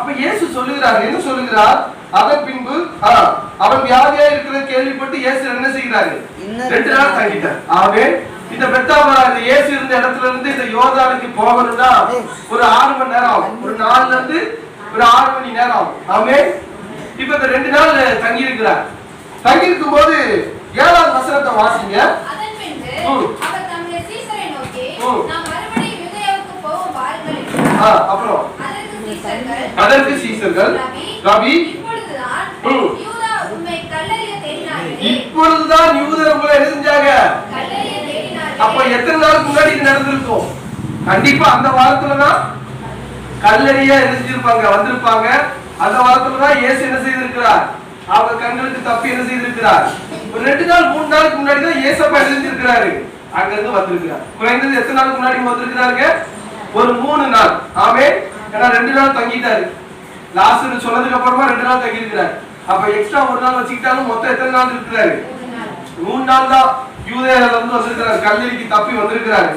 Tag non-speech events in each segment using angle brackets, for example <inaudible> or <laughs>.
அப்ப இயேசு சொல்லுகிறார் என்ன சொல்லுகிறார்? அதன் பின்பு அவன் வியாதியா இருக்கிற கேள்விப்பட்டு இயேசு என்ன செய்கிறாரு? ரெண்டு நாள் தங்கிட்டார். ஆமே இந்த பெத்தாமரா இந்த இயேசு இருந்த இடத்துல இருந்து இந்த யோர்தானுக்கு போகணும்னா ஒரு ஆறு மணி நேரம் ஆகும். ஒரு நாலுல இருந்து ஒரு ஆறு மணி நேரம் ஆகும். ஆமே இப்ப இந்த ரெண்டு நாள் தங்கி இருக்கிறார் தங்கி இருக்கும் போது ஏழாவது வசனத்தை வாசிங்க. அப்புறம். அதற்கு சீசர்கள் ரவி இப்பொழுதுதான் யூதர் உங்களை என்ன செஞ்சாங்க. அப்ப எத்தனை நாளுக்கு முன்னாடி இது நடந்திருக்கும்? கண்டிப்பா அந்த வாரத்துலதான் கல்லறிய எரிஞ்சிருப்பாங்க வந்திருப்பாங்க. அந்த வாரத்துலதான் இயேசு என்ன செய்திருக்கிறார்? அவங்க கண்களுக்கு தப்பி என்ன செய்திருக்கிறார்? ஒரு ரெண்டு நாள் மூணு நாளுக்கு முன்னாடி தான் இயேசப்பா எழுந்திருக்கிறாரு அங்க இருந்து வந்திருக்கிறார். குறைந்தது எத்தனை நாளுக்கு முன்னாடி வந்திருக்கிறாருங்க? ஒரு மூணு நாள். ஆமே ஏன்னா ரெண்டு நாள் தங்கிட்டாரு. லாஸ்ட் சொன்னதுக்கு அப்புறமா ரெண்டு நாள் தங்கி இருக்கிறார் அப்ப எக்ஸ்ட்ரா ஒரு நாள் வச்சுக்கிட்டாலும் மொத்தம் எத்தனை நாள் இருக்கிறாரு? மூணு நாள் தான் யூதேல இருந்து வந்திருக்கிறார். கல்லூரிக்கு தப்பி வந்திருக்கிறாரு.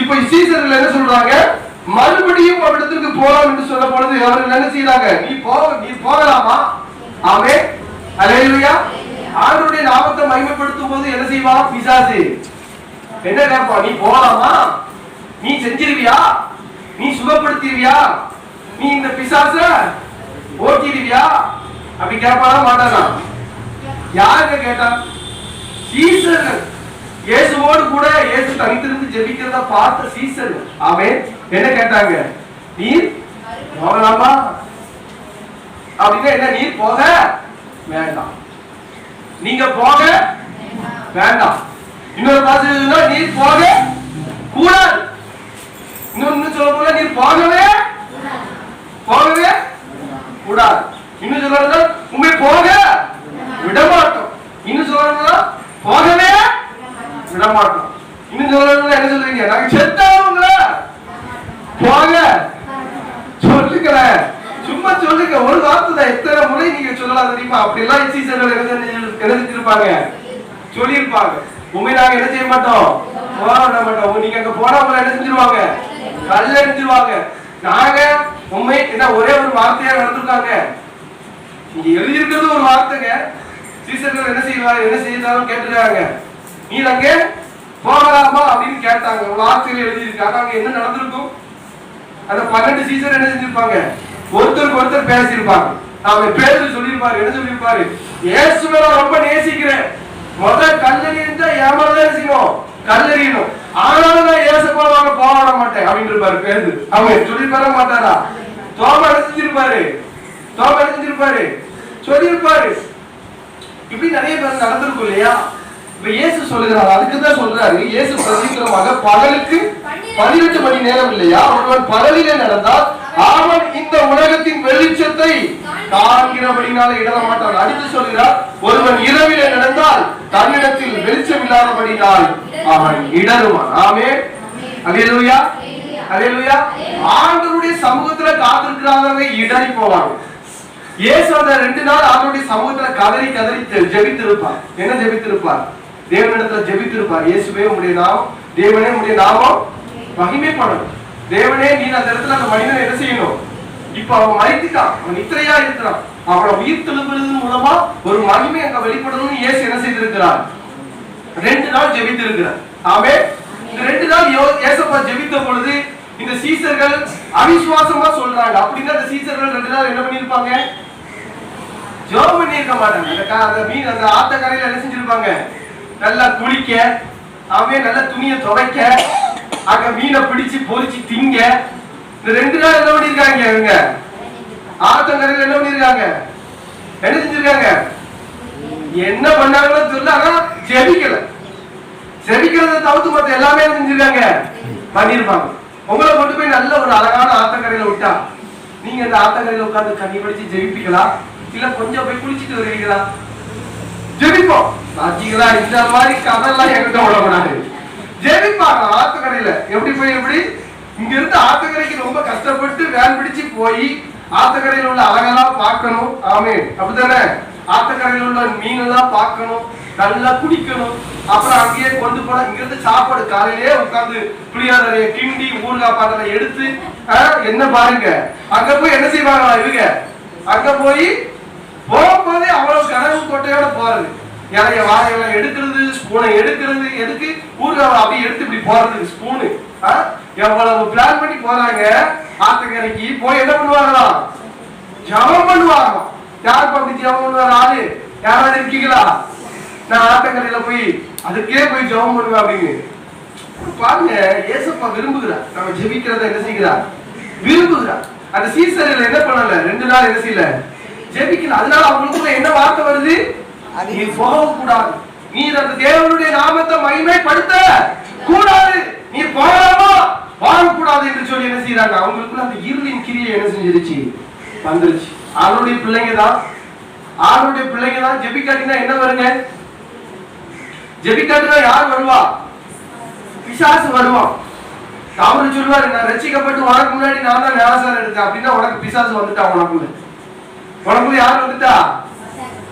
இப்ப சீசர்கள் என்ன சொல்றாங்க? மறுபடியும் அவரிடத்திற்கு போலாம் என்று சொல்ல பொழுது அவர்கள் என்ன செய்யறாங்க நீ போ நீ போகலாமா? ஆமே அலையிலுயா ஆண்டவருடைய நாமத்தை மகிமைப்படுத்தும் போது என்ன செய்வான் பிசாசு. என்ன கேட்பான் நீ போகலாமா? நீ செஞ்சிருவியா? நீ சுகப்படுத்திருவியா? நீ இந்த பிசாச? ஓட்டிடுவியா? அப்படி கேட்பானா மாட்டானா யாருங்க கேட்டா? சீசர். இயேசுவோடு கூட இயேசு தனித்திருந்து ஜெபிக்கிறத பார்த்த சீசர். அவன் என்ன கேட்டாங்க? நீர் போகலாமா? அப்படின்னா என்ன நீர் போக வேண்டாம். நீங்க போக வேண்டாம். இன்னொரு பாசனா நீர் போக கூடாது இன்னொன்னு சொல்ல போல நீர் போகவே போகவே கூடாது இன்னும் சொல்றது உண்மை போக விட மாட்டோம் இன்னும் சொல்றது போகவே விட மாட்டோம் இன்னும் சொல்றது என்ன சொல்றீங்க நாங்க செத்தவங்கள போக சொல்லுங்க சும்மா சொல்லுங்க ஒரு வார்த்தை தான் எத்தனை முறை நீங்க சொல்லலாம் தெரியுமா அப்படி எல்லாம் சீசர்கள் என்ன செஞ்சு- என்ன செஞ்சிருப்பாங்க சொல்லியிருப்பாங்க உண்மை நாங்க என்ன செய்ய மாட்டோம் போக விட மாட்டோம் நீங்க அங்க போனா உங்களை என்ன செஞ்சிருவாங்க கல்ல எரிஞ்சிருவாங்க நாங்க உண்மை என்ன ஒரே ஒரு வார்த்தையா நடந்திருக்காங்க இங்க எழுதியிருக்கிறது ஒரு வார்த்தைங்க சீசர்கள் என்ன செய்தாலும் கேட்டுருக்காங்க நீ அங்கே போகலாமா அப்படின்னு கேட்டாங்க. ஒரு வார்த்தையில எழுதியிருக்காங்க அங்க என்ன நடந்திருக்கும்? அந்த பன்னெண்டு சீசன் என்ன செஞ்சிருப்பாங்க? ஒருத்தருக்கு ஒருத்தர் பேசியிருப்பாங்க. அவர் பேரு சொல்லியிருப்பாரு என்ன சொல்லியிருப்பாரு? இயேசுவை நான் ரொம்ப நேசிக்கிறேன். முத கல்லறிந்தா ஏமாதான் செய்யணும் கல்லறியணும். ஆனாலும் நான் ஏசப்பா வாங்க போக மாட்டேன் அப்படின்னு இருப்பாரு பேரு. அவங்க சொல்லியிருப்பார மாட்டாரா? தோம என்ன செஞ்சிருப்பாரு. தோம என்ன செஞ்சிருப்பாரு. சொல்லியிருப்பாரு. இப்படி நிறைய பேர் நடந்திருக்கும் இல்லையா? இப்ப இயேசு சொல்லுகிறார் அதுக்கு தான் சொல்றாரு. இயேசு பிரதிகரமாக பகலுக்கு பதினெட்டு மணி நேரம் இல்லையா? ஒருவன் பகலிலே நடந்தால் அவன் இந்த உலகத்தின் வெளிச்சத்தை காண்கிறபடினால இடர மாட்டான் அடுத்து சொல்கிறார் ஒருவன் இரவிலே நடந்தால் தன்னிடத்தில் வெளிச்சம் இல்லாதபடினால் அவன் இடருவான் ஆமே அல்லேலூயா அல்லேலூயா ஆண்டவருடைய சமூகத்துல காத்திருக்கிறாங்க இடறி போவாங்க இயேசு அந்த ரெண்டு நாள் அவருடைய சமூகத்துல கதறி கதறி ஜெபித்திருப்பார். என்ன ஜெபித்திருப்பார்? தேவனிடத்துல ஜெபித்திருப்பார். இயேசுவே உங்களுடைய நாமம் தேவனே உங்களுடைய நாமம் மகிமைப்படணும் தேவனே நீ அந்த இடத்துல அந்த மனிதன் என்ன செய்யணும்? இப்ப அவன் மறைத்துட்டான். அவன் நித்திரையா இருக்கிறான். அவனை உயிர் தெளிவுறது மூலமா ஒரு மகிமை அங்க வெளிப்படணும்னு இயேசு என்ன செய்திருக்கிறார்? ரெண்டு நாள் ஜெபித்திருக்கிறார். ஆமே இந்த ரெண்டு நாள் யோ- ஏசப்பா ஜெபித்த பொழுது இந்த சீசர்கள் அவிசுவாசமா சொல்றாங்க. அப்படின்னா அந்த சீசர்கள் ரெண்டு நாள் என்ன பண்ணிருப்பாங்க ஜோம் பண்ணியிருக்க மாட்டாங்க அந்த மீன் அந்த மீன் அந்த என்ன செஞ்சிருப்பாங்க? நல்லா குளிக்க அவன் நல்லா துணியை துவைக்க அங்க மீனை பிடிச்சு பொறிச்சு திங்க இந்த ரெண்டு நாள் என்ன பண்ணிருக்காங்க இவங்க? ஆத்தங்கரையில என்ன பண்ணிருக்காங்க? என்ன செஞ்சிருக்காங்க? என்ன பண்ணாங்களோ தெரியல ஆனா செவிக்கல. செவிக்கிறத தவிர்த்து மத்த எல்லாமே செஞ்சிருக்காங்க? பண்ணிருப்பாங்க. உங்களை கொண்டு போய் நல்ல ஒரு அழகான ஆத்தங்கரையில விட்டா நீங்க அந்த ஆத்தங்கரையில உட்காந்து கண்ணி படிச்சு ஜெயிப்பீங்களா இல்ல கொஞ்சம் போய் குளிச்சிட்டு வருவீங்களா? ஜெபிப்போம். பாத்தீங்களா இந்த மாதிரி கதெல்லாம் என்கிட்ட விடக்கூடாது ஜெபிப்பாங்க ஆத்துக்கடையில. எப்படி போய் எப்படி? இங்க இருந்து ஆத்தங்கரைக்கு ரொம்ப கஷ்டப்பட்டு வேன் பிடிச்சு போய் ஆத்தங்கரையில் உள்ள அழகெல்லாம் பார்க்கணும். ஆமே அப்படித்தானே? ஆத்தங்கரையில் உள்ள மீனெல்லாம் பார்க்கணும் நல்லா குடிக்கணும். அப்புறம் அங்கேயே கொண்டு போனா இங்க இருந்து சாப்பாடு காலையிலேயே உட்காந்து புளியாதரைய கிண்டி ஊறுகாய் பாத்திர எடுத்து என்ன பாருங்க? அங்க போய் என்ன செய்வாங்களா இவங்க? அங்க போய் போகும்போதே அவ்வளவு கனவு கொட்டையோட போறது. இலைய வாழையெல்லாம் எடுக்கிறது ஸ்பூனை எடுக்கிறது எதுக்கு? ஊறுகாய் அப்படியே எடுத்து இப்படி போறது ஸ்பூனு எவ்வளவு பிளான் பண்ணி போறாங்க? ஆத்துக்கரைக்கு போய் என்ன பண்ணுவாங்களாம் ஜபம் பண்ணுவாங்க. யார் அப்படி ஜபம் பண்ணுவார்? ஆளு. யாராவது இருக்கீங்களா? நான் ஆத்தங்கரையில போய் அதுக்கே போய் ஜபம் பண்ணுவேன் அப்படின்னு. பாருங்க ஏசப்பா விரும்புகிறார். நம்ம ஜெபிக்கிறத என்ன செய்கிறார்? விரும்புகிறார். அந்த சீசரில் என்ன பண்ணல? ரெண்டு நாள் என்ன செய்யல? ஜெபிக்கல அதனால அவங்களுக்குள்ள என்ன வார்த்தை வருது? நீ போக கூடாது. நீ அந்த தேவனுடைய நாமத்தை மகிமைப்படுத்த கூடாது. நீ போகலாமா வாழக்கூடாது என்று சொல்லி என்ன செய்யறாங்க அவங்களுக்குள்ள அந்த இருளின் கிரியை என்ன செஞ்சிருச்சு? வந்துருச்சு. அவருடைய பிள்ளைங்க தான். ஆளுடைய பிள்ளைங்க தான். ஜெபிக்காட்டினா என்ன வருங்க? ஜெபிக்காட்டினா யார் வருவா? பிசாசு வருவான். அவரு சொல்லுவாரு நான் ரட்சிக்கப்பட்டு உனக்கு முன்னாடி நான் தான் ஞானசாரம் எடுத்தேன். அப்படின்னா உனக்கு பிசாசு வந்துட்டா உனக்குள்ள. உனக்குள்ள யார் வந்துட்டா?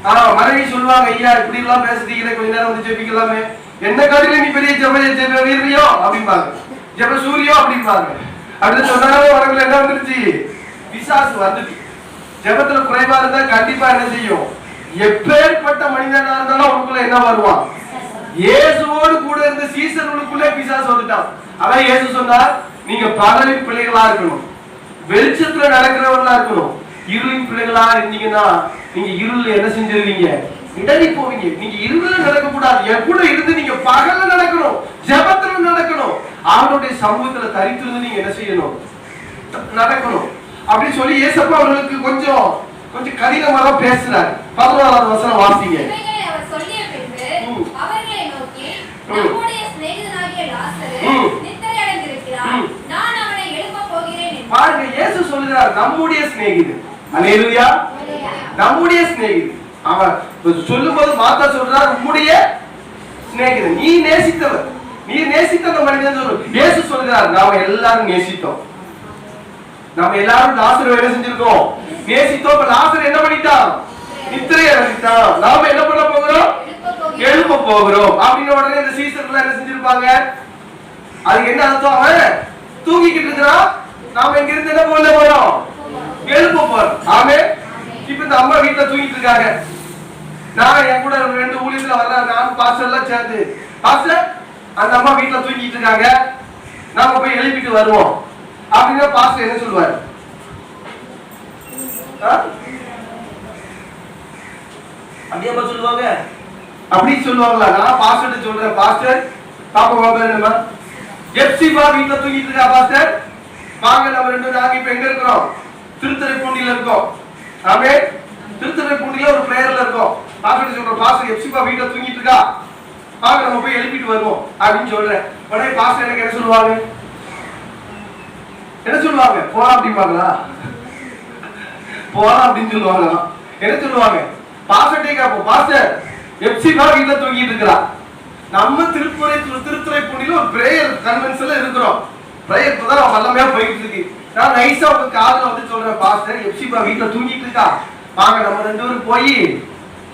ஆனா மனைவி சொல்லுவாங்க ஐயா இப்படி எல்லாம் பேசுறீங்களே கொஞ்ச நேரம் வந்து ஜெபிக்கலாமே. என்ன காட்டில நீ பெரிய ஜெப ஜெப வீரியோ அப்படிம்பாங்க. ஜெப சூரியோ? அப்படிம்பாங்க. அப்படி சொன்னாலே உனக்குள்ள என்ன வந்துருச்சு? பிசாசு வந்துட்டு. ஜெபத்துல குறைவா இருந்தா கண்டிப்பா என்ன செய்யும்? எப்பேற்பட்ட மனிதனா இருந்தாலும் உனக்குள்ள என்ன வருவான்? இயேசுவோடு கூட இருந்த சீசர்களுக்குள்ளே பிசாசு வந்துட்டான். அதான் இயேசு சொன்னார் நீங்க பகலின் பிள்ளைகளா இருக்கணும். வெளிச்சத்துல நடக்கிறவர்களா இருக்கணும். இருளின் பிள்ளைகளா இருந்தீங்கன்னா நீங்க இருள்ல என்ன செஞ்சிருவீங்க? இடறி போவீங்க. நீங்க இருள்ல நடக்க கூடாது என் கூட இருந்து நீங்க பகல்ல நடக்கணும் ஜெபத்துல நடக்கணும். அவனுடைய சமூகத்துல தரித்திருந்து நீங்க என்ன செய்யணும்? நடக்கணும். அப்படின்னு சொல்லி ஏசப்பா அவர்களுக்கு கொஞ்சம் கொஞ்சம் கடினமா தான் பேசுறாரு பதினாலாவது வசனம் வாசிங்க. பாருங்க இயேசு சொல்லுகிறார் நம்முடைய சிநேகிது அல்லேலூயா நம்முடைய சிநேகிது அவன் சொல்லும்போது மாத்தா சொல்றார் உம்முடைய சிநேகிதன். நீ நேசித்தவர் நீ நேசித்த மனிதன் சொல்லு. இயேசு சொல்கிறார் நாம எல்லாரும் நேசித்தோம். நாம எல்லாரும் லாசர் வேலை செஞ்சிருக்கோம்? நேசித்தோம். இப்ப லாசர் என்ன பண்ணிட்டான்? நித்திரை அடைஞ்சிட்டான் நாம என்ன பண்ண போகிறோம்? எழுப்ப போகிறோம். அப்படின்னு உடனே இந்த சீசர்ல என்ன செஞ்சிருப்பாங்க? அதுக்கு என்ன அர்த்தம் அவன்? தூங்கிக்கிட்டு இருக்கிறான். நாம இங்க இருந்து என்ன போல போறோம்? எழுப்ப போறோம் ஆமே இப்ப இந்த அம்மா வீட்டுல தூங்கிட்டு இருக்காங்க நான் என் கூட ரெண்டு ஊழியத்துல வர்ற நான் பாஸ்டர் எல்லாம் சேர்ந்து பாஸ்டர் அந்த அம்மா வீட்டுல தூங்கிட்டு இருக்காங்க நாம போய் எழுப்பிட்டு வருவோம் அப்படின்னா பாஸ்டர் என்ன சொல்லுவாரு? அப்படியே அம்மா சொல்லுவாங்க அப்படி சொல்லுவாங்களா நான் பாஸ்டர் சொல்றேன் பாஸ்டர் பாப்பா பாப்பா என்னமா எப்சிபா வீட்ல தூங்கிட்டு இருக்கா பாஸ்டர் வாங்க நம்ம ரெண்டு நாங்க இப்ப எங்க இருக்கிறோம் திருத்துறைப்பூண்டியில இருக்கோம். ஆமே? திருத்துறைப்பூண்டியில ஒரு பிரேயர்ல இருக்கோம். பாஸ்டர் சொல்ற பாஸ்டர் எப்சிபா வீட்டில் தூங்கிட்டு இருக்கா வாங்க நம்ம போய் எழுப்பிட்டு வருவோம். அப்படின்னு சொல்றேன். உடனே பாஸ்டர் எனக்கு என்ன சொல்லுவாங்க? என்ன சொல்லுவாங்க? போலாம் அப்படிம்பாங்களா? போலாம் அப்படின்னு சொல்லுவாங்க. என்ன சொல்லுவாங்க? பாஸ்டர்டே கேப்போம். பாஸ்டர் எப்சிபா வீட்டில் தூங்கிட்டு இருக்கிறா நம்ம திருப்புரை திருத்துறை பூண்டில ஒரு பிரேயர் கன்வென்ஸ்ல இருக்கிறோம். பிரேயர் தான் வல்லமையா போயிட்டு இருக்கு. நான் நைஸா உங்க காதுல வந்து சொல்றேன் பாஸ்டர். எப்சிபா வீட்டுல தூங்கிட்டு இருக்கா? வாங்க நம்ம ரெண்டு பேரும் போய்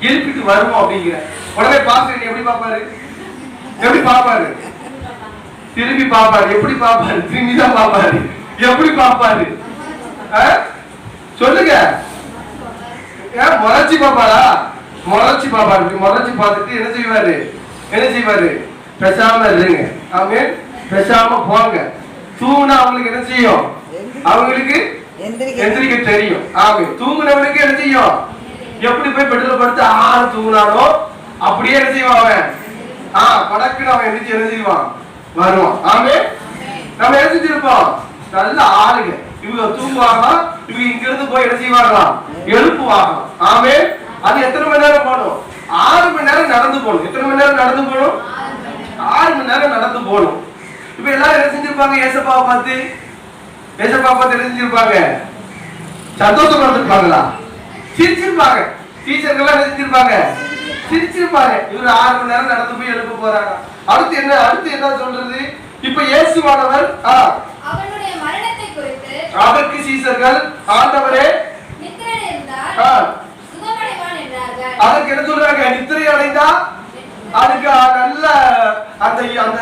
எழுப்பிட்டு வருவோம் அப்படிங்கிற. உடனே பாஸ்டர் எப்படி பாப்பாரு எப்படி பாப்பாரு திரும்பி பாப்பாரு எப்படி பாப்பாரு திரும்பி தான் பாப்பாரு எப்படி பாப்பாரு சொல்லுங்க. ஏன் முறைச்சி பாப்பாரா முறைச்சி பாப்பாரு முறைச்சி பார்த்துட்டு என்ன செய்வாரு? என்ன செய்வாரு? பேசாம இருங்க. அவங்க பேசாம போங்க. தூணா அவங்களுக்கு என்ன செய்யும்? அவங்களுக்கு எந்திரிக்க தெரியும். ஆமே தூங்குனவனுக்கு என்ன செய்யும்? எப்படி போய் பெட்ரோல் படுத்து ஆறு தூங்குனானோ அப்படியே என்ன செய்வான் அவன்? ஆ படக்குன்னு அவன் எந்திரிச்சு என்ன செய்வான்? வருவான். ஆமே நம்ம என்ன செஞ்சிருப்போம்? நல்ல ஆளுங்க. இவங்க தூங்குவாங்களாம் இவங்க இங்க இருந்து போய் என்ன செய்வாங்களாம் எழுப்புவாங்களாம் ஆமே அது எத்தனை மணி நேரம் போகணும் ஆறு மணி நேரம் நடந்து போகணும். எத்தனை மணி நேரம் நடந்து போகணும்? ஆறு மணி நேரம் நடந்து போகணும். இப்ப எல்லாரும் என்ன செஞ்சிருப்பாங்க? ஏசப்பாவை பார்த்து ஏசப்பா பார்த்து என்ன செஞ்சிருப்பாங்க சந்தோஷமா இருந்திருப்பாங்களா? சிரிச்சிருப்பாங்க. டீச்சர்கள் என்ன செஞ்சிருப்பாங்க சிரிச்சிருப்பாங்க. இவரு ஆறு மணி நேரம் நடந்து போய் எழுப்ப போறாங்க அடுத்து என்ன அடுத்து என்ன சொல்றது? இப்ப இயேசுவானவர் அதற்கு சீசர்கள் ஆண்டவரே. அதற்கு என்ன சொல்றாங்க? நித்திரை அடைந்தா? அதுக்கு நல்ல அந்த அந்த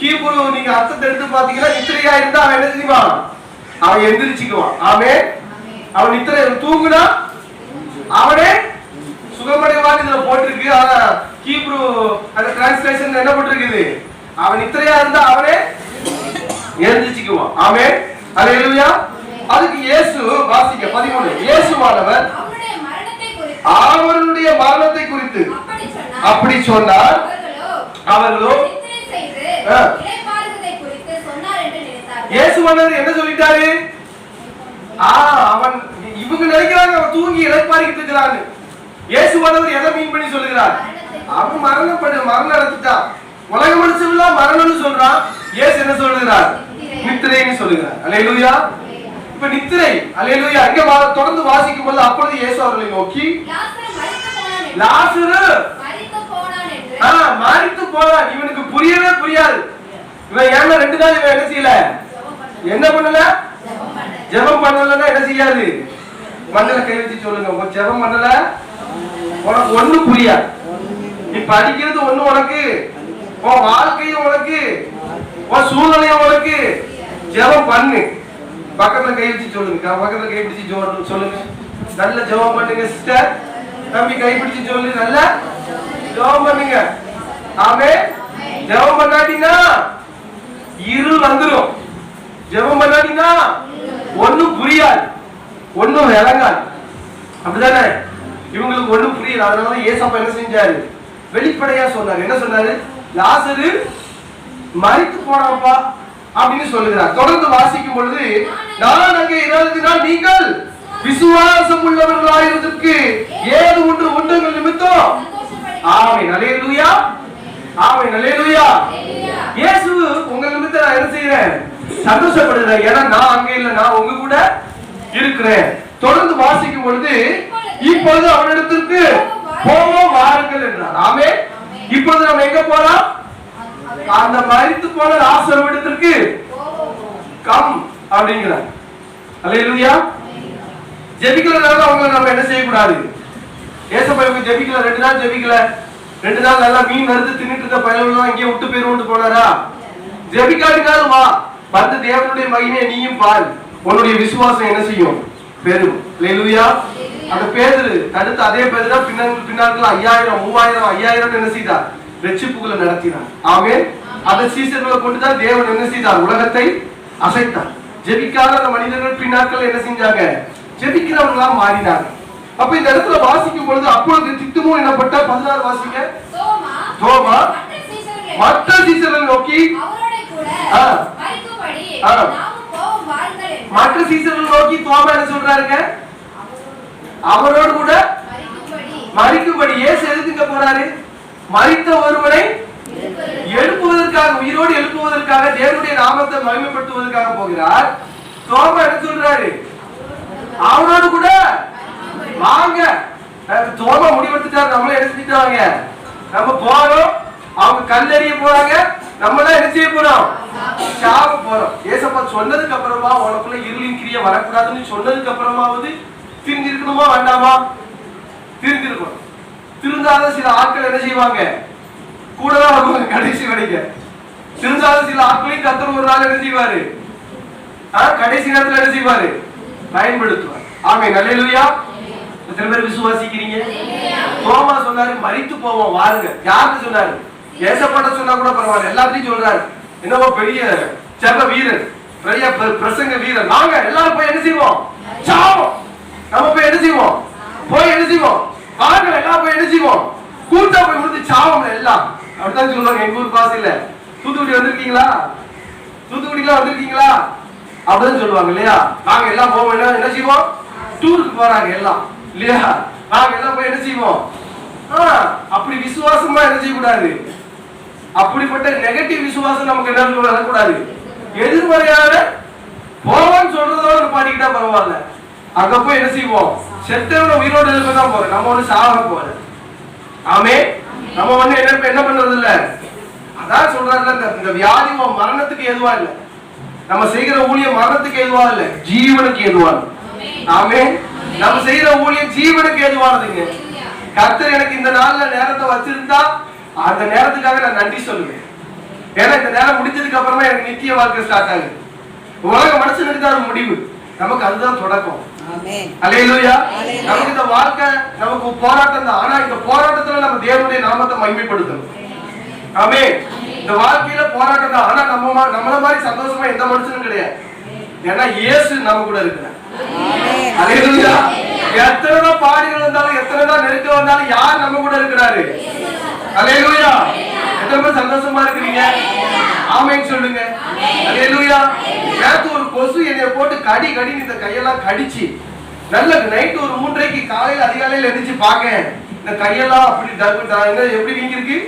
ஹீப்ரு நீங்க அர்த்தத்தை எடுத்து பாத்தீங்கன்னா நித்திரையா இருந்தா அவன் என்ன செய்வான் அவன் எந்திரிச்சுக்குவான். ஆமே அவன் நித்திரை தூங்குனா அவனே சுகமடைவான் இதுல போட்டிருக்கு. ஆனா ஹீப்ரு அந்த டிரான்ஸ்லேஷன் என்ன போட்டிருக்குது? அவன் நித்திரையா இருந்தா அவனே எழுந்திருச்சுக்குவான் ஆமே அல்லேலூயா அதுக்கு இயேசு வாசிக்க பதிமூணு. இயேசுவானவர் அவருடைய மரணத்தை குறித்து அவருடைய மரணத்தை குறித்து அப்படி சொன்னார் அப்படி சொன்னார் அவர்களோ அவர்களோ நித்திரை செய்து ஆ. இளைப்பாறுவதை குறித்து சொன்னார் என்று நினைத்தார்கள் இயேசுவானவர் என்ன சொல்லிட்டாரு? ஆ அவன் இவங்க நினைக்கிறாங்க அவன் தூங்கி இழைப்பாரிக்கிட்டு இருக்கிறான்னு இயேசுவானவர் எதை மீன் பண்ணி சொல்லுகிறார்? அவன் மரணப்படு மரணம் நடத்திட்டான் உலக மனுஷன்லாம் மரணம்னு சொல்றான். இயேசு என்ன சொல்லுகிறார்? நித்திரைன்னு சொல்லுகிறார். அல்லேலூயா இப்ப நித்திரை அல்லேலூயா அங்க தொடர்ந்து வாசிக்கும் போது அப்பொழுது இயேசு அவர்களை நோக்கி லாசரு ஆஹ் போனான் போறான் மறித்து போனான். இவனுக்கு புரியவே புரியாது. இவன் ஏன்னா ரெண்டு நாள் இவன் என்ன செய்யல? என்ன பண்ணல? ஜெபம் பண்ணலன்னா என்ன செய்யாது? மண்ணில கை வச்சு சொல்லுங்க. உன் ஜெபம் பண்ணல? உனக்கு ஒண்ணு புரியாது நீ படிக்கிறது ஒண்ணு உனக்கு. உன் வாழ்க்கையும் உனக்கு. உன் சூழ்நிலையும் உனக்கு. ஜெபம் பண்ணு. பக்கத்துல கை வச்சு சொல்லுங்க. பக்கத்துல கை பிடிச்சு சொல்லுங்க. நல்ல ஜெபம் பண்ணுங்க சிஸ்டர் தம்பி கை பிடிச்சு சொல்லு. நல்ல ஜெபம் பண்ணுங்க. ஆமே ஜெபம் பண்ணாட்டினா இருள் வந்துடும் ஜெபம் பண்ணாட்டினா ஒண்ணும் புரியாது. ஒண்ணும் விளங்காது. அப்படிதானே? இவங்களுக்கு ஒண்ணும் புரியல. அதனால ஏசப்பா என்ன செஞ்சாரு? வெளிப்படையா சொன்னாரு. என்ன சொன்னாரு? லாசரு மரித்து போனாப்பா அப்படின்னு சொல்லுகிறார். தொடர்ந்து வாசிக்கும் பொழுது நான் அங்கே இராததினால் நீங்கள் விசுவாசம் உள்ளவர்களாயிருந்ததற்கு ஏது ஒன்று உண்டுங்கள் நிமித்தம்? ஆமை நலேலுயா ஆமை நலேலுயா இயேசு உங்க நிமித்தம் நான் என்ன செய்யறேன் சந்தோஷப்படுற ஏன்னா நான் அங்க இல்ல நான் உங்க கூட இருக்கிறேன். தொடர்ந்து வாசிக்கும் பொழுது இப்பொழுது அவனிடத்திற்கு போவோம் வாருங்கள் என்றார். ஆமே இப்பொழுது நம்ம எங்க போலாம்? அந்த மறித்து போன லாசருவிடத்திற்கு கம் அப்படிங்கிறார். அல்லேலூயா. ஜெபிக்கிறதுனால அவங்க நம்ம என்ன செய்யக்கூடாது? ஏசப்பா ஜெபிக்கல ரெண்டு நாள் ஜெபிக்கல. ரெண்டு நாள் நல்லா மீன் வறுத்து தின்னுட்டு இருந்த பயணம் இங்கே விட்டு போயிருவோம்னு போனாரா? ஜெபிக்காட்டினாலும் வா. வந்து தேவனுடைய மகிமையை நீயும் பாரு. உன்னுடைய விசுவாசம் என்ன செய்யும்? பெரும். அல்லேலூயா அந்த பேதுரு தடுத்து அதே பேதுரா பின்னாள் பின்னாட்கள் ஐயாயிரம் மூவாயிரம் ஐயாயிரம் என்ன செய்தார்? வெற்றிப்புகளை நடத்தினார். ஆமே அந்த சீசர்களை கொண்டுதான் தேவன் என்ன செய்தார்? உலகத்தை அசைத்தார். ஜெபிக்காத அந்த மனிதர்கள் பின்னாட்கள் என்ன செஞ்சாங்க? ஜெபிக்கிறவங்களா மாறினாங்க. அப்ப இந்த இடத்துல வாசிக்கும் பொழுது அப்பொழுது திட்டுமோ என்னப்பட்ட பதினாறு வாசிங்க. தோமா? மற்ற சீசர்களை நோக்கி. மற்ற சீசர்களை நோக்கி தோமா என்ன சொல்றாருங்க? அவரோடு கூட மறிக்கும்படி. ஏசு எதுக்குங்க போறாரு? மறித்த ஒருவனை எழுப்புவதற்காக. உயிரோடு எழுப்புவதற்காக தேவனுடைய நாமத்தை மகிமைப்படுத்துவதற்காக போகிறார். தோமா என்ன சொல்றாரு? அவனோடு கூட வாங்க. தோமா முடிவெடுத்துட்டாரு. நம்மள என்ன செஞ்சுட்டாங்க நம்ம போறோம் அவங்க கல்லெறிய போறாங்க நம்மளாம் என்ன செய்ய போறோம்? சாவ போறோம். ஏசப்பா சொன்னதுக்கு அப்புறமா உனக்குள்ள இருளின் கிரியை வரக்கூடாதுன்னு சொன்னதுக்கு அப்புறமாவது திருந்திருக்கணுமா வேண்டாமா? திருந்திருக்கணும். திருந்தாத சில ஆட்கள் என்ன செய்வாங்க? கூட தான் வருவாங்க கடைசி வரைக்கும். திருந்தாத சில ஆட்களையும் கத்தர் ஒரு நாள் என்ன செய்வாரு? ஆ, கடைசி நேரத்துல என்ன செய்வாரு? பயன்படுத்துவார். ஆமே நல்லேலூயா எத்தனை பேர் விசுவாசிக்கிறீங்க? தோமா சொன்னாரு மரித்து போவோம் வாருங்க. யாருக்கு சொன்னாரு? ஏசப்பட்ட சொன்னா கூட பரவாயில்ல. எல்லாத்தையும் சொல்றாரு. என்னவோ பெரிய செல்ல வீரர் பெரிய பிரசங்க வீரர். நாங்க எல்லாரும் போய் என்ன செய்வோம்? சாவோம். நம்ம போய் என்ன செய்வோம்? போய் என்ன செய்வோம்? வாங்க எல்லாம் போய் என்ன செய்வோம்? கூட்டா போய் முடிஞ்சு சாவோம் எல்லாம். அப்படித்தான் சொல்லுவாங்க எங்க ஊர் பாசையில. தூத்துக்குடி வந்திருக்கீங்களா? தூத்துக்குடிலாம் வந்திருக்கீங்களா? அப்படிதான் சொல்லுவாங்க இல்லையா? நாங்க எல்லாம் போவோம். என்ன என்ன செய்வோம்? டூருக்கு போறாங்க எல்லாம் இல்லையா? நாங்க எல்லாம் போய் என்ன செய்வோம்? அப்படி விசுவாசமா என்ன செய்யக்கூடாது? அப்படிப்பட்ட நெகட்டிவ் விசுவாசம் நமக்கு என்ன வரக்கூடாது. எதிர்மறையான போவான்னு சொல்றதோட பாடிக்கிட்டா பரவாயில்ல. அங்க போய் என்ன செய்வோம்? செத்தவன உயிரோடு இருக்க தான் போறோம். நம்ம வந்து சாக போறோம். ஆமே. நம்ம வந்து என்ன என்ன பண்றது இல்ல? அதான் சொல்றாருல இந்த வியாதி மரணத்துக்கு எதுவா இல்ல. நம்ம செய்கிற ஊழியம் மரணத்துக்கு எதுவா இல்ல? ஜீவனுக்கு எதுவானது ஆமே. நம்ம செய்யற ஊழியம் ஜீவனுக்கு எதுவானதுங்க கர்த்தர் எனக்கு இந்த நாள்ல நேரத்தை வச்சிருந்தா அந்த நேரத்துக்காக நான் நன்றி சொல்லுவேன். ஏன்னா இந்த நேரம் முடிஞ்சதுக்கு அப்புறமா எனக்கு நித்திய வாழ்க்கை ஸ்டார்ட் ஆகுது. உலக மனுஷனுக்கு தான் முடிவு. நமக்கு அதுதான் தொடக்கம். நமக்கு இந்த வாழ்க்கை நமக்கு போராட்டம் தான். ஆனா இந்த போராட்டத்துல நம்ம தேவனுடைய நாமத்தை மகிமைப்படுத்தணும். ஆமே இந்த வாழ்க்கையில போராட்டம் தான். ஆனா நம்ம நம்மள மாதிரி சந்தோஷமா எந்த மனுஷனும் கிடையாது. ஏன்னா இயேசு நம்ம கூட இருக்கிறார். ஆமென். அல்லேலூயா எத்தனைதான் பாடுகள் வந்தாலும் எத்தனைதான் நெருக்கம் வந்தாலும் யார் நம்ம கூட இருக்கிறாரு? அல்லேலூயா எத்தனை பேர் சந்தோஷமா இருக்கிறீங்க? ஆமைன்னு சொல்லுங்க. அல்லேலூயா நேத்து ஒரு கொசு என்னைய போட்டு கடி கடி இந்த கையெல்லாம் கடிச்சு நல்ல நைட் ஒரு மூன்றைக்கு காலையில அதிகாலையில எந்திரிச்சு பார்க்கேன் இந்த கையெல்லாம் அப்படி டக்கு என்ன எப்படி வீங்கி இருக்கு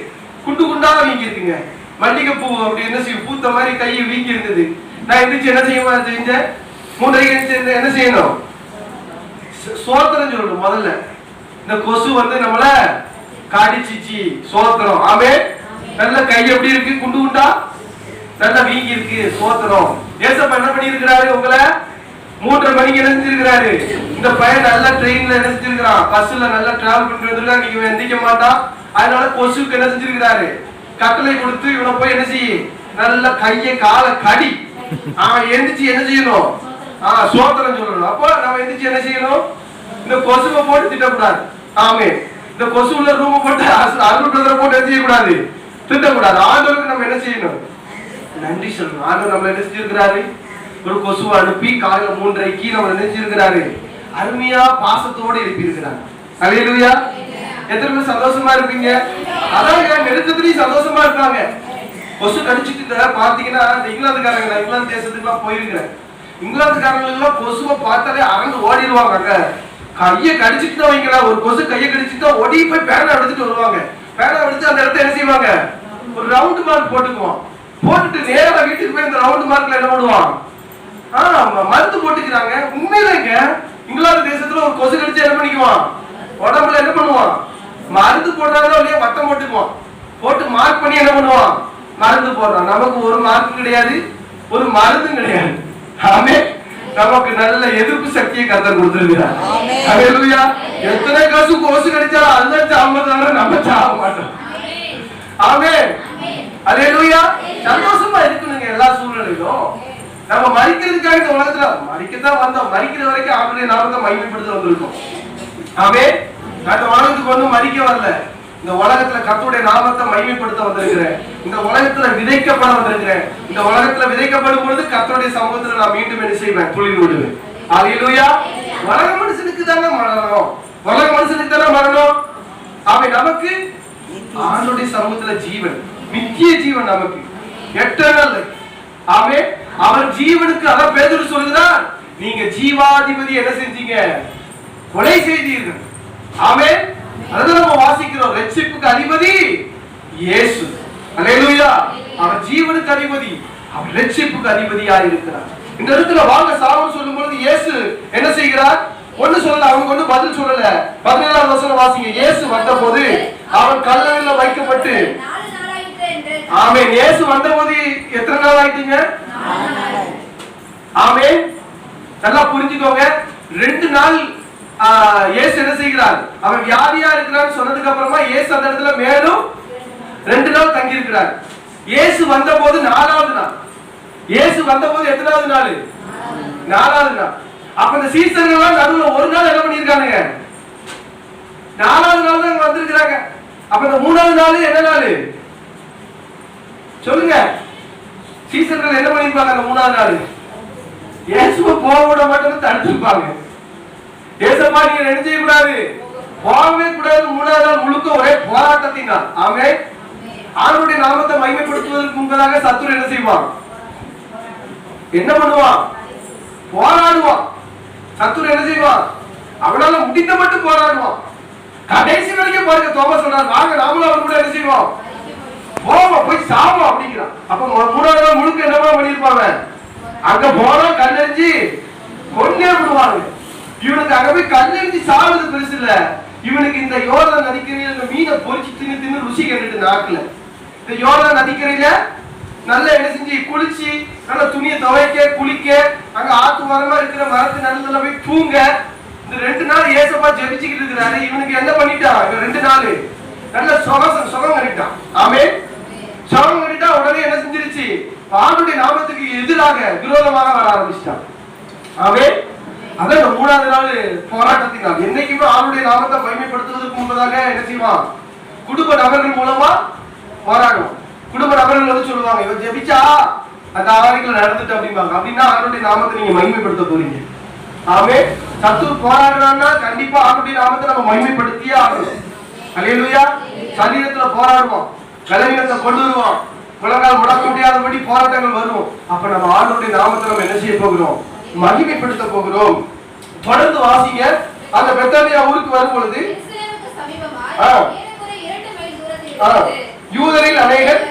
குண்டு குண்டா வீங்கி இருக்குங்க மல்லிகை பூ அப்படி என்ன செய்யும்? பூத்த மாதிரி கை வீங்கி இருந்தது நான் எந்திரிச்சு என்ன செய்யுமா செஞ்சேன் மூன்றைக்கு எந்திரிச்சு என்ன செய்யணும்? சோ- சோத்திரம் சொல்லணும் முதல்ல. இந்த கொசு வந்து நம்மள கடிச்சிச்சு சோத்திரம். ஆமே நல்ல கை எப்படி இருக்கு? குண்டு குண்டா? நல்ல வீங்கி இருக்கு சோத்திரம். ஏசப்பா என்ன பண்ணி இருக்கிறாரு உங்களை? மூன்றரை மணிக்கு என்ன செஞ்சிருக்கிறாரு இந்த பையன் நல்ல ட்ரெயின்ல என்ன செஞ்சிருக்கிறான் பஸ்ல நல்லா டிராவல் வந்திருக்கான் நீங்க எந்திக்க மாட்டான். அதனால கொசுக்கு என்ன செஞ்சிருக்கிறாரு? கட்டளை கொடுத்து இவனை போய் என்ன செய்ய? நல்ல கையை காலை கடி. அவன் எந்திரிச்சு என்ன செய்யணும்? ஆஹ் சோத்திரம் சொல்லணும். அப்போ நம்ம எந்திரிச்சு என்ன செய்யணும்? இந்த கொசுவை போட்டு திட்டக்கூடாது. ஆமே இந்த கொசு உள்ள ரூம் போட்டு <laughs> அருள் பிரதரை போட்டு செய்யக்கூடாது? திட்டக்கூடாது. ஆண்டவருக்கு நம்ம என்ன செய்யணும்? நன்றி சொல்லணும். ஆண்டவர் நம்மள என்ன செஞ்சிருக்கிறாரு? ஒரு கொசுவை அனுப்பி காலையில மூன்றரைக்கு நம்ம நினைச்சிருக்கிறாரு அருமையா பாசத்தோட எழுப்பியிருக்கிறார். அலையிலுயா எத்தனை பேர் சந்தோஷமா இருப்பீங்க? அதான் என் நெருக்கத்திலையும் சந்தோஷமா இருக்காங்க. கொசு கடிச்சிட்டு பாத்தீங்கன்னா இந்த இங்கிலாந்துக்காரங்க நான் இங்கிலாந்து தேசத்துக்குலாம் போயிருக்கிறேன். இங்கிலாந்துக்காரங்களுக்கு எல்லாம் கொசுவை பார்த்தாலே அரண்டு ஓடிடுவாங்க அங்க. கையை கடிச்சிட்டு தான் வைங்களா? ஒரு கொசு கையை கடிச்சிட்டு தான் ஒடி போய் பேனா எடுத்துட்டு வருவாங்க. பேனா எடுத்து அந்த இடத்த என்ன செய்வாங்க? ஒரு ரவுண்ட் மார்க் போட்டுக்குவோம். போட்டுட்டு நேரம் வீட்டுக்கு போய் இந்த ரவுண்ட் மார்க்ல என்ன பண்ணுவான்? ஆ, மருந்து போட்டுக்கிறாங்க. உண்மையிலேங்க இங்கிலாந்து தேசத்துல ஒரு கொசு கடிச்சு என்ன பண்ணிக்குவான்? உடம்புல என்ன பண்ணுவான்? மருந்து போடுறாங்களோ இல்லையா வட்டம் போட்டுக்குவான். போட்டு மார்க் பண்ணி என்ன பண்ணுவான்? மருந்து போடுறான். நமக்கு ஒரு மார்க்கும் கிடையாது ஒரு மருந்தும் கிடையாது. ஆமே நமக்கு நல்ல எதிர்ப்பு சக்தியை கத்தர் கொடுத்திருக்கிறார். ஹalleluya. எத்தனை காசு கொசு கடிச்சாலும் அந்த சாமதான நம்ம சாக மாட்டோம். ஆமென். ஹalleluya. சந்தோஷமா இருக்கணுங்க எல்லா சூழ்நிலையிலும். நம்ம மறிக்கிறதுக்காக இந்த உலகத்துல மறிக்கத்தான் வந்தோம். மறிக்கிற வரைக்கும் ஆண்டுடைய நாமத்தை மகிமைப்படுத்த வந்திருக்கோம். ஆமே அந்த உலகத்துக்கு வந்து மறிக்க வரல. இந்த உலகத்துல கத்துடைய நாமத்தை மகிமைப்படுத்த வந்திருக்கிறேன். இந்த உலகத்துல விதைக்கப்பட வந்திருக்கிறேன். இந்த உலகத்துல விதைக்கப்படும் பொழுது கர்த்தருடைய சமூகத்துல நான் மீண்டும் என்ன செய்வேன்? துளிர் விடுவேன். அல்லேலூயா உலக மனுஷனுக்கு தானே மரணம். உலக மனுஷனுக்கு தானே மரணம். அவை நமக்கு ஆண்டுடைய சமூகத்துல ஜீவன். நித்திய ஜீவன் நமக்கு. எட்டர்னல் ஆமே அவர் ஜீவனுக்கு அதான் பேதுரு சொல்லுதான் நீங்க ஜீவாதிபதி என்ன செஞ்சீங்க? கொலை செய்தீர்கள். ஆமே அதான் நம்ம வாசிக்கிறோம் ரட்சிப்புக்கு அதிபதி இயேசு. அல்லேலூயா. அவர் ஜீவனுக்கு அதிபதி அவர் ரட்சிப்புக்கு அதிபதியா இருக்கிறார். இந்த இடத்துல வாங்க சாவம் சொல்லும் பொழுது இயேசு என்ன செய்கிறார்? ஒண்ணு சொல்லல அவங்க ஒண்ணு பதில் சொல்லல. பதினேழாம் வசனம் வாசிங்க. இயேசு வந்தபோது அவன் கல்லறையில வைக்கப்பட்டு ஆமே இயேசு வந்தபோது எத்தனை நாள் ஆயிட்டீங்க? ஆமே நல்லா புரிஞ்சுக்கோங்க. ரெண்டு நாள் ஏசு இயேசு என்ன செய்கிறார்? அவன் வியாதியா இருக்கிறான்னு சொன்னதுக்கு அப்புறமா இயேசு அந்த இடத்துல மேலும் ரெண்டு நாள் தங்கி இருக்கிறார் இயேசு வந்தபோது நாலாவது நாள். இயேசு வந்தபோது எத்தனாவது நாள்? நாலாவது நாள். அப்ப இந்த சீசர்கள் எல்லாம் நடுவுல ஒரு நாள் என்ன பண்ணிருக்கானுங்க நாலாவது நாள் தான் வந்திருக்கிறாங்க. அப்ப இந்த மூணாவது நாள் என்ன நாள்? சொல்லுங்க. சீசன்கள் என்ன பண்ணிருப்பாங்க அந்த மூணாவது நாள்? இயேசுவை போக விட மாட்டேன்னு தடுத்திருப்பாங்க. ஏசப்பா நீங்க நினைச்சே கூடாது போகவே கூடாது மூணாவது முழுக்க ஒரே போராட்டத்தின் நாள் ஆமே. ஆணுடைய நாமத்தை மகிமைப்படுத்துவதற்கு முன்பதாக சத்துரு என்ன செய்வான்? என்ன பண்ணுவான்? போராடுவான். சத்துரு என்ன செய்வான்? அவனால முடிந்த மட்டும் போராடுவான். கடைசி வரைக்கும் பாருங்க தோம சொல்றாரு வாங்க நாமளும் அவன் கூட என்ன செய்வோம்? போவோம் போய் சாவோம் அப்படிங்கிறான். அப்ப மூணாவது நாள் முழுக்க என்னமா பண்ணிருப்பாங்க அங்க போனா கல்லெறிஞ்சு கொன்னே விடுவாங்க. இவனுக்கு அங்க போய் சாவது பெருசு இல்ல. இவனுக்கு இந்த யோர்தான் நதிக்கரையில மீனை பொரிச்சு தின்னு தின்னு ருசி கண்டுட்டு நாக்குல. இந்த யோர்தான் நதிக்கரையில நல்லா என்ன செஞ்சு குளிச்சு நல்ல துணியை துவைக்க குளிக்க அங்க ஆத்து மரமா இருக்கிற மரத்து நல்ல போய் தூங்க. இந்த ரெண்டு நாள் ஏசப்பா ஜெபிச்சுக்கிட்டு இருக்கிறாரு. இவனுக்கு என்ன பண்ணிட்டான் இவன் ரெண்டு நாள். நல்ல சுகம் சுகம் கட்டிட்டான் ஆமே சுகம் கட்டிட்டா உடனே என்ன செஞ்சிருச்சு? ஆண்டுடைய நாமத்துக்கு எதிராக விரோதமாக வர ஆரம்பிச்சிட்டான். ஆமே அதான் இந்த மூணாவது நாள் போராட்டத்தினால். என்னைக்குமே ஆளுடைய நாமத்தை மகிமைப்படுத்துவதற்கு முன்பதாக என்ன செய்வான்? குடும்ப நபர்கள் மூலமா போராடும் குடும்ப நபர்கள் வந்து சொல்லுவாங்க இவன் ஜெபிச்சா அந்த ஆரோக்கியம் நடந்துட்டு அப்படிம்பாங்க. அப்படின்னா ஆளுடைய நாமத்தை நீங்க மகிமைப்படுத்த போறீங்க. ஆமே. சத்து போராடுறான்னா கண்டிப்பா அவருடைய நாமத்தை நம்ம மகிமைப்படுத்தியே ஆகணும். அல்லேலூயா. சரீரத்துல போராடுவோம். கலவீனத்தை கொண்டு வருவோம். உலகால் முடக்க முடியாதபடி போராட்டங்கள் வரும் அப்ப நம்ம ஆளுடைய நாமத்தை நம்ம என்ன செய்ய போகிறோம்? மகிமைப்படுத்த போகிறோம். தொடர்ந்து வாசிங்க. அந்த பெத்தானியா ஊருக்கு வரும் பொழுது. யூதரில் அநேகர்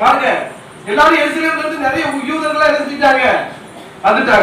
பாருங்க. எல்லாரும் எருசலேம்ல இருந்து நிறைய யூதர்களா என்ன செஞ்சிட்டாங்க? வந்துட்டாங்க.